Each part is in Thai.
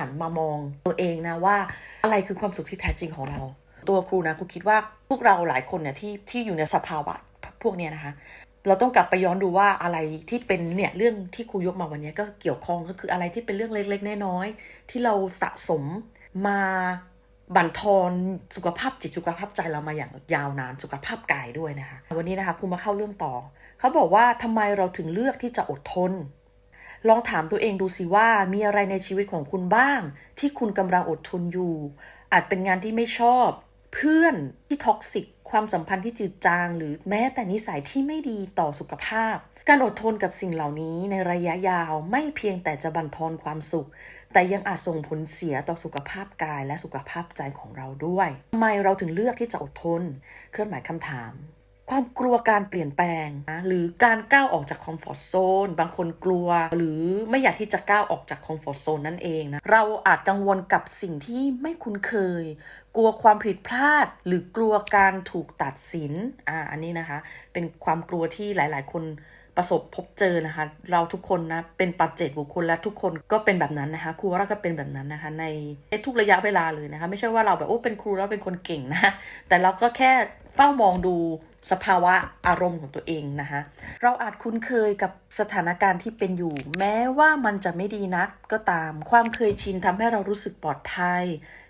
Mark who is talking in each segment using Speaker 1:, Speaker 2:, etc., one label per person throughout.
Speaker 1: หันมามองตัวเองนะว่าอะไรคือความสุขที่แท้จริงของเรา ตัวครูนะครูคิดว่าพวกเราหลายคนเนี่ยที่ที่อยู่ในสภาวะพวกเนี้ยนะคะ เราต้องกลับไปย้อนดูว่าอะไรที่เป็นเนี่ยเรื่องที่ครูยกมาวันนี้ก็เกี่ยวข้องก็คืออะไรที่เป็นเรื่องเล็กๆน้อยๆที่เราสะสมมาบั่นทอนสุขภาพจิตสุขภาพใจเรามาอย่างยาวนานสุขภาพกายด้วยนะคะ วันนี้นะคะครูมาเข้าเรื่องต่อ เขาบอกว่าทำไมเราถึงเลือกที่จะอดทน ลองถามตัวเองดูสิว่ามีอะไรในชีวิตของคุณบ้าง ที่คุณกำลังอดทนอยู่ อาจเป็นงานที่ไม่ชอบ เพื่อนที่ท็อกซิกความสัมพันธ์ที่จืดจาง หรือแม้แต่นิสัยที่ไม่ดีต่อสุขภาพ การอดทนกับสิ่งเหล่านี้ในระยะยาวไม่เพียงแต่จะบั่นทอนความสุข แต่ยังอาจส่งผลเสียต่อสุขภาพกายและสุขภาพใจของเราด้วยทำไมเราถึงเลือกที่จะอดทน เครื่องหมายคำถาม ความกลัวการเปลี่ยนแปลงนะหรือการก้าวออกจากคอมฟอร์ทโซนบางคนกลัว หรือไม่อยากที่จะก้าวออกจากคอมฟอร์ทโซนนั่นเองนะเราอาจกังวลกับสิ่งที่ไม่คุ้นเคย กลัวความผิดพลาด หรือกลัวการถูกตัดสินอ่าอันนี้นะคะ เป็นความกลัวที่หลาย ๆ คนประสบพบเจอนะคะ เราทุกคนนะเป็นปัจเจกบุคคลและทุกคนก็เป็นแบบนั้นนะคะ ครูว่าเราก็เป็นแบบนั้นนะคะ ในทุกระยะเวลาเลยนะคะ ไม่ใช่ว่าเราแบบโอ้เป็นครูแล้วเป็นคนเก่งนะ แต่เราก็แค่เฝ้ามองดู สภาวะอารมณ์ของตัวเองนะคะเราอาจคุ้นเคยกับสถานการณ์ที่เป็นอยู่ แม้ว่ามันจะไม่ดีนักก็ตาม ความเคยชินทำให้เรารู้สึกปลอดภัย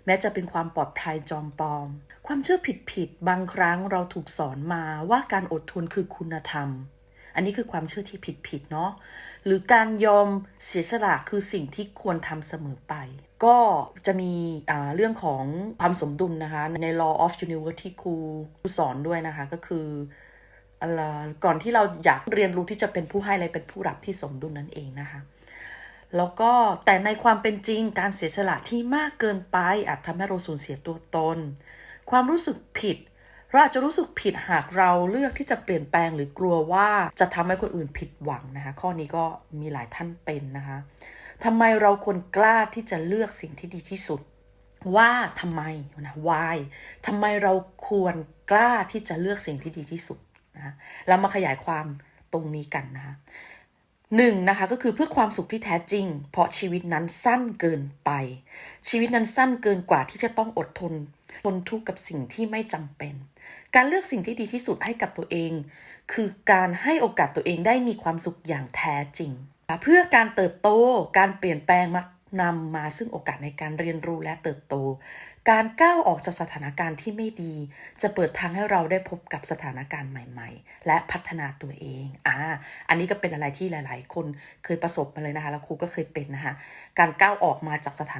Speaker 1: แม้จะเป็นความปลอดภัยจอมปลอม ความเชื่อผิดๆบางครั้งเราถูกสอนมาว่าการอดทนคือคุณธรรม อันนี้คือความเชื่อที่ผิดๆเนาะหรือการยอมเสียสละคือสิ่งที่ควรทำเสมอไป ก็จะมีเรื่องของความสมดุลนะคะใน law of universe ที่ครูสอนด้วยนะคะก็คืออะไรก่อนที่เราอยากเรียนรู้ที่จะเป็นผู้ให้และเป็นผู้รับที่สมดุลนั่นเองนะคะแล้วก็แต่ในความเป็นจริงการเสียสละที่มากเกินไปอาจทำให้เราสูญเสียตัวตน ความรู้สึกผิดเราอาจจะรู้สึกผิดหากเราเลือกที่จะเปลี่ยนแปลงหรือกลัวว่าจะทำให้คนอื่นผิดหวังนะคะ ข้อนี้ก็มีหลายท่านเป็นนะคะ ทำไมเราควรกล้าที่จะเลือกสิ่งที่ดีที่สุด ว่าทำไมนะ why ทำไมเราควรกล้าที่จะเลือกสิ่งที่ดีที่สุดนะเรามาขยายความตรงนี้กันนะคะหนึ่งนะคะก็คือเพื่อความสุขที่แท้จริง เพราะชีวิตนั้นสั้นเกินไป ชีวิตนั้นสั้นเกินกว่าที่จะต้องอดทน ทนทุกข์กับสิ่งที่ไม่จำเป็น การเลือกสิ่งที่ดีที่สุดให้กับตัวเอง คือการให้โอกาสตัวเองได้มีความสุขอย่างแท้จริง เพื่อการเติบโตการเปลี่ยนแปลงมักนำมาซึ่งโอกาสในการเรียนรู้และเติบโต การก้าวออกจากสถานการณ์ที่ไม่ดี จะเปิดทางให้เราได้พบกับสถานการณ์ใหม่ ๆ และพัฒนาตัวเองอ่าอันนี้ก็เป็นอะไรที่หลาย ๆ คนเคยประสบมาเลยนะคะ แล้วครูก็เคยเป็นนะคะ การก้าวออกมาจากสถาน